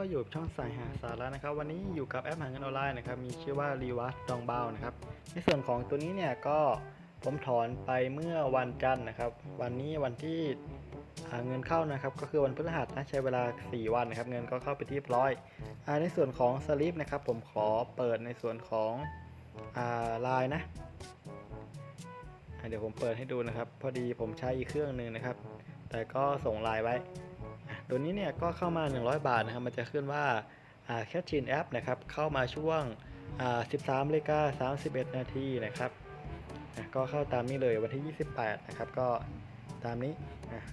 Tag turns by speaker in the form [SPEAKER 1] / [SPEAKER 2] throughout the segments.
[SPEAKER 1] ก็อยู่ช่องสายหาสาระนะครับ วันนี้อยู่กับแอปหาเงินออนไลน์นะครับ มีชื่อว่า r e w a r d ดองเบานะครับ ในส่วนของตัวนี้เนี่ยก็ผมถอนไปเมื่อวันจันทร์นะครับ วันนี้วันที่หาเงินเข้านะครับ ก็คือวันพฤหัสนะใช้เวลา 4 วันนะครับ เงินก็เข้าไปที่ร้อยในส่วนของสลิปนะครับ ผมขอเปิดในส่วนของไลน์นะเดี๋ยวผมเปิดให้ดูนะครับ พอดีผมใช้อีกเครื่องหนึ่งนะครับ แต่ก็ส่งไลน์ไว้ ตัวนี้เนี่ยก็เข้ามา 100 บาทนะครับ มันจะขึ้นว่าแคชชินแอปนะครับ เข้ามาช่วงอ่า13นาฬิกา31 นาทีนะครับก็เข้าตามนี้เลยวันที่ 28 นะครับ ก็ตามนี้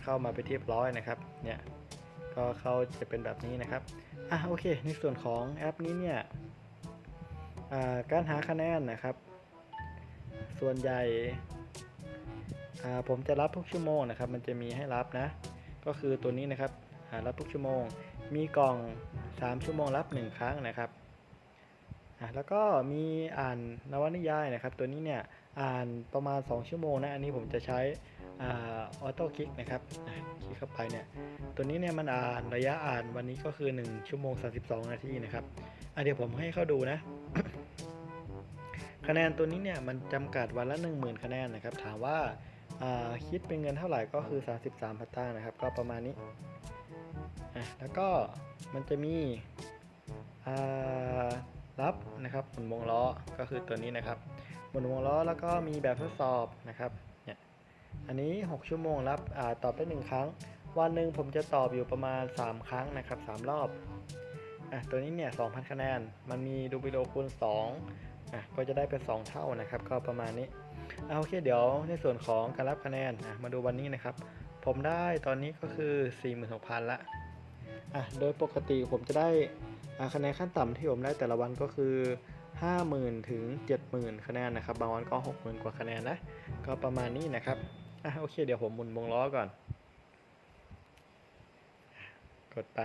[SPEAKER 1] เข้ามาไปที่เรียบร้อยนะครับ เนี่ย ก็เข้าจะเป็นแบบนี้นะครับ อะโอเค ในส่วนของแอปนี้เนี่ยการหาคะแนนนะครับ ส่วนใหญ่ผมจะรับทุกชั่วโมงนะครับ มันจะมีให้รับนะ ก็คือตัวนี้นะครับ รับทุกชั่วโมง มีกล่อง 3 ชั่วโมงรับ 1 ครั้งนะครับแล้วก็มีอ่านนวนิยายนะครับ ตัวนี้เนี่ยอ่านประมาณ 2 ชั่วโมงนะ อันนี้ผมจะใช้ออโต้คลิกนะครับคลิกเข้าไปเนี่ย ตัวนี้เนี่ยมันอ่านระยะอ่านวันนี้ก็คือ 1 ชั่วโมง 32 นาทีนะครับอะเดี๋ยวผมให้เข้าดูนะ คะแนนตัวนี้เนี่ยมันจำกัดวันละ 10,000 คะแนนนะครับ ถามว่าาคิดเป็นเงินเท่าไหร่ก็คือ 33พัตตาร์นะครับ ก็ประมาณนี้ อะแล้วก็มันจะมีรับนะครับหมุนวงล้อก็คือตัวนี้นะครับหมุนวงล้อแล้วก็มีแบบทดสอบนะครับเนี่ยอันนี้ 6 ชั่วโมงรับอตอบได้ 1 ครั้ง วันหนึ่งผมจะตอบอยู่ประมาณ 3 ครั้งนะครับ3รอบอะตัวนี้เนี่ย2,000 คะแนน มันมีดูวิโอคูณ2อะก็จะได้เป็น 2 เท่านะครับ ก็ประมาณนี้เอาโอเคเดี๋ยวในส่วนของการรับคะแนนอะมาดูวันนี้นะครับ ผมได้ตอนนี้ก็คือ 46,000ละ อะโดยปกติผมจะได้คะแนนขั้นต่ำที่ผมได้แต่ละวันก็คือ 50,000 ถึง 70,000 คะแนนนะครับ บางวันก็ 60,000 กว่าคะแนนนะ ก็ประมาณนี้นะครับอะโอเค เดี๋ยวผมหมุนวงล้อก่อน กดไป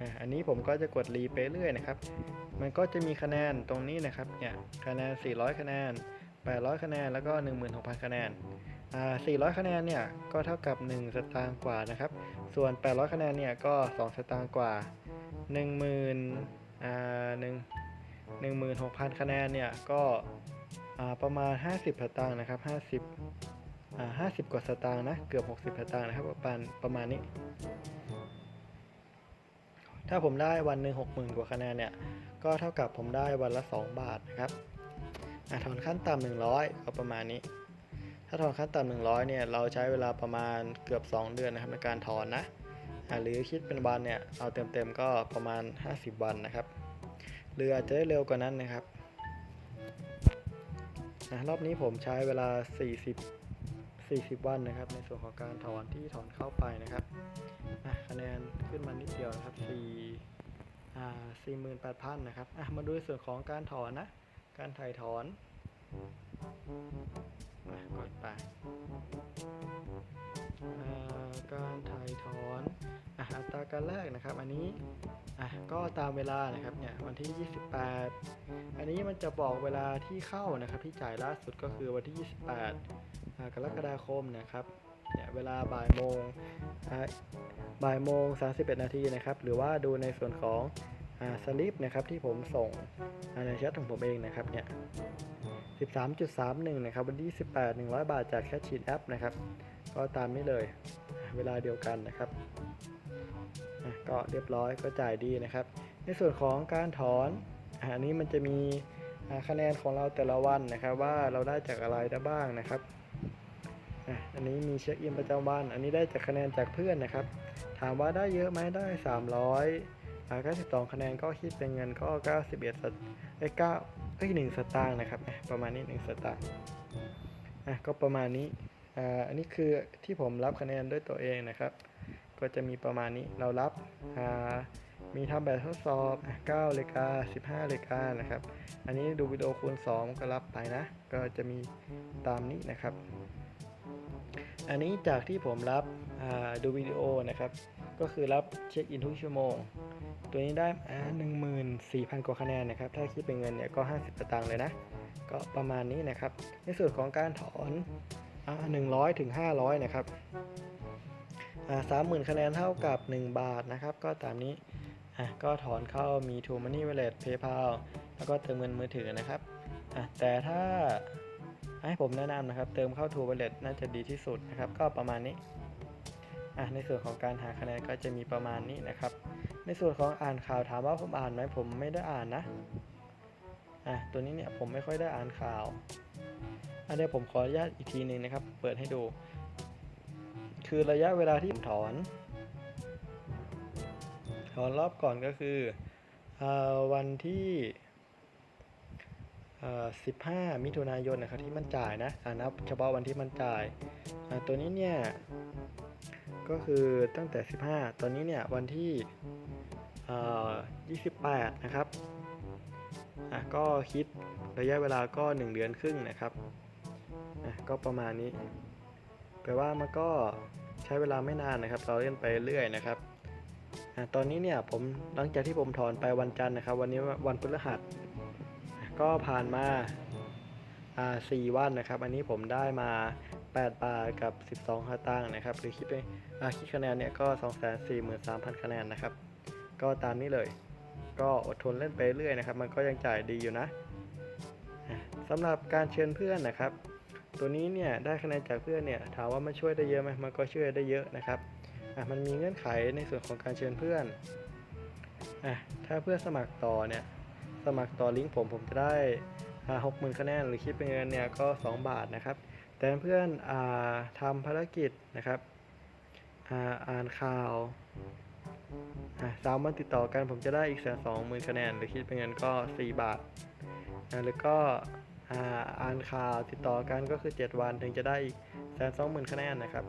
[SPEAKER 1] อะอันนี้ผมก็จะกดรีไปเรื่อยนะครับ มันก็จะมีคะแนนตรงนี้นะครับ เนี่ย คะแนน 400 คะแนน 800 คะแนน แล้วก็ 16,000 คะแนน อ่า 400 คะแนนเนี่ย ก็เท่ากับ 1 สตางค์กว่านะครับ ส่วน 800 คะแนนเนี่ย ก็ 2 สตางค์กว่า 10,000 อ่า 1 16,000 คะแนนเนี่ย ก็ อ่า ประมาณ 50 สตางค์นะครับ 50 อ่า 50 กว่าสตางค์นะ เกือบ 60 สตางค์นะครับประมาณประมาณนี้ ถ้าผมได้วันหนึ่ง60,000 กว่าคะแนนเนี่ย ก็เท่ากับผมได้วันละ 2 บาทนะครับ อะถอนขั้นต่ำ100ก็ประมาณนี้ ถ้าถอนขั้นต่ำ100เนี่ยเราใช้เวลาประมาณเกือบ 2 เดือนนะครับในการถอนนะหรือคิดเป็นวันเนี่ยเอาเต็มๆก็ประมาณ 50 วันนะครับหรืออาจจะได้เร็วกว่านั้นนะครับนะรอบนี้ผมใช้เวลา 40 40 วันนะครับ ในส่วนของการถอนที่ถอนเข้าไปนะครับอะคะแนนขึ้นมานิดเดียวนะครับ4อ่าสี่หมื่นแปดพันนะครับมาดูในส่วนของการถอนนะ การถ่ายถอนอะกดไปการถ่ายถอนอัตราการแลกนะครับ อันนี้ก็ตามเวลานะครับเนี่ยวันที่ 28 อันนี้มันจะบอกเวลาที่เข้านะครับ ที่จ่ายล่าสุดก็คือวันที่ 28 กรกฎาคมนะครับเนี่ยเวลาบ่ายโมงบ่ายโมง31 นาทีนะครับ หรือว่าดูในส่วนของ สลิปนะครับที่ผมส่งอ่าในแชทของผมเองนะครับเนี่ย 13.31 นะครับ วันที่ 18 100 บาทจากแคชชีนแอปนะครับ ก็ตามนี้เลยเวลาเดียวกันนะครับ ก็เรียบร้อยก็จ่ายดีนะครับ ในส่วนของการถอนอันนี้มันจะมีคะแนนของเราแต่ละวันนะครับว่าเราได้จากอะไรได้บ้างนะครับอันนี้มีเช็คอินประจำวัน อันนี้ได้จากคะแนนจากเพื่อนนะครับ ถามว่าได้เยอะไหมได้ 300 92 คะแนนก็คิดเป็นเงินก็ 91สตเอ้ย9เอ้ย1สตางค์นะครับ ประมาณนี้ 1 สตางค์อะก็ประมาณนี้อ่าอันนี้คือที่ผมรับคะแนนด้วยตัวเองนะครับ ก็จะมีประมาณนี้เรารับอ่ามีทำแบบทดสอบ9เลกา15เลกานะครับ อันนี้ดูวิดีโอคูณ 2 ก็รับไปนะ ก็จะมีตามนี้นะครับ อันนี้จากที่ผมรับดูวิดีโอนะครับ ก็คือรับเช็คอินทุกชั่วโมง ตัวนี้ได้อ่าหนึ่งหมื่นสี่พันกว่าคะแนนนะครับ ถ้าคิดเป็นเงินเนี่ยก็ 50สตางค์เลยนะ ก็ประมาณนี้นะครับ ในส่วนของการถอนอ่าหนึ่งร้อยถึงห้าร้อยนะครับสามหมื่นคะแนนเท่ากับ 1 บาทนะครับ ก็ตามนี้อะก็ถอนเข้ามี True Money Wallet PayPal แล้วก็เติมเงินมือถือนะครับอะแต่ถ้าให้ผมแนะนำนะครับ เติมเข้า True Wallet น่าจะดีที่สุดนะครับ ก็ประมาณนี้อะในส่วนของการหาคะแนนก็จะมีประมาณนี้นะครับ ในส่วนของอ่านข่าวถามว่าผมอ่านไหมผมไม่ได้อ่านนะอะตัวนี้เนี่ยผมไม่ค่อยได้อ่านข่าวอันนี้ผมขออนุญาตอีกทีหนึ่งนะครับ เปิดให้ดู คือระยะเวลาที่ผมถอน ถอนรอบก่อนก็คืออวันที่ 15 มิถุนายนนะครับที่มันจ่ายนะอ่านับเฉพาะวันที่มันจ่าย ตัวนี้เนี่ยก็คือตั้งแต่ 15 ตอนนี้เนี่ยวันที่ 28 นะครับก็คิดระยะเวลาก็ 1 เดือนครึ่งนะครับก็ประมาณนี้แปลว่ามันก็ใช้เวลาไม่นานนะครับ เราเล่นไปเรื่อยนะครับอตอนนี้เนี่ยผมหลังจากที่ผมถอนไปวันจันทร์นะครับ วันนี้วันพฤหัส ก็ผ่านมาอ่าสี่วันนะครับ อันนี้ผมได้มา 8 บาทกับ 12สตางค์นะครับหรือคิดเป็นอ่าคิดคะแนนเนี่ยก็ 243,000 คะแนนนะครับ ก็ตามนี้เลย ก็อดทนเล่นไปเรื่อยนะครับ มันก็ยังจ่ายดีอยู่นะอะสำหรับการเชิญเพื่อนนะครับ ตัวนี้เนี่ยได้คะแนนจากเพื่อนเนี่ยถามว่ามันช่วยได้เยอะไหมมันก็ช่วยได้เยอะนะครับอะมันมีเงื่อนไขในส่วนของการเชิญเพื่อนอะถ้าเพื่อนสมัครต่อเนี่ย สมัครต่อลิงก์ผมผมจะได้หกหมื่นคะแนนหรือคิดเป็นเงินเนี่ยก็ 2 บาทนะครับแต่เพื่อนอ่าทำภารกิจนะครับอ่าอานข่าวสามวันติดต่อกันผมจะได้อีกแสนสองหมื่นคะแนนหรือคิดเป็นเงินก็ 4 บาทอะหรือก็อ่านข่าวติดต่อกันก็คือ 7 วันถึงจะได้อีกแสนสองหมื่นคะแนนนะครับ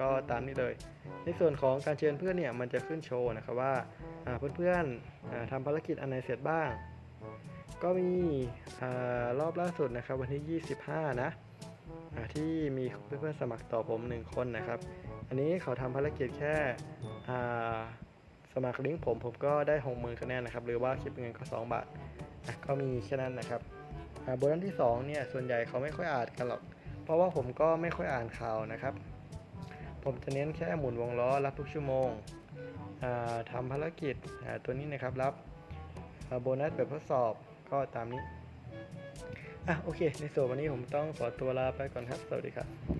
[SPEAKER 1] ก็ตามนี้เลย ในส่วนของการเชิญเพื่อนเนี่ยมันจะขึ้นโชว์นะครับว่าเพื่อนๆอ่าทำภารกิจอันไหนเสร็จบ้าง ก็มีอรอบล่าสุดนะครับวันที่ 25 นะอ่าที่มีเพื่อนๆสมัครต่อผม1คนนะครับ อันนี้เขาทำภารกิจแค่สมัครลิงก์ผมผมก็ได้หกหมื่นคะแนนนะครับ หรือว่าคิดเป็นเงินก็ 2 บาทก็มีแค่นั้นนะครับอ่าโบนัสที่2เนี่ยส่วนใหญ่เขาไม่ค่อยอ่านกันหรอก เพราะว่าผมก็ไม่ค่อยอ่านข่าวนะครับ ผมจะเน้นแค่หมุนวงล้อรับทุกชั่วโมงทำภารกิจตัวนี้นะครับรับ โบนัสแบบทดสอบก็ตามนี้อะโอเค ในส่วนวันนี้ผมต้องขอตัวลาไปก่อนครับ สวัสดีครับ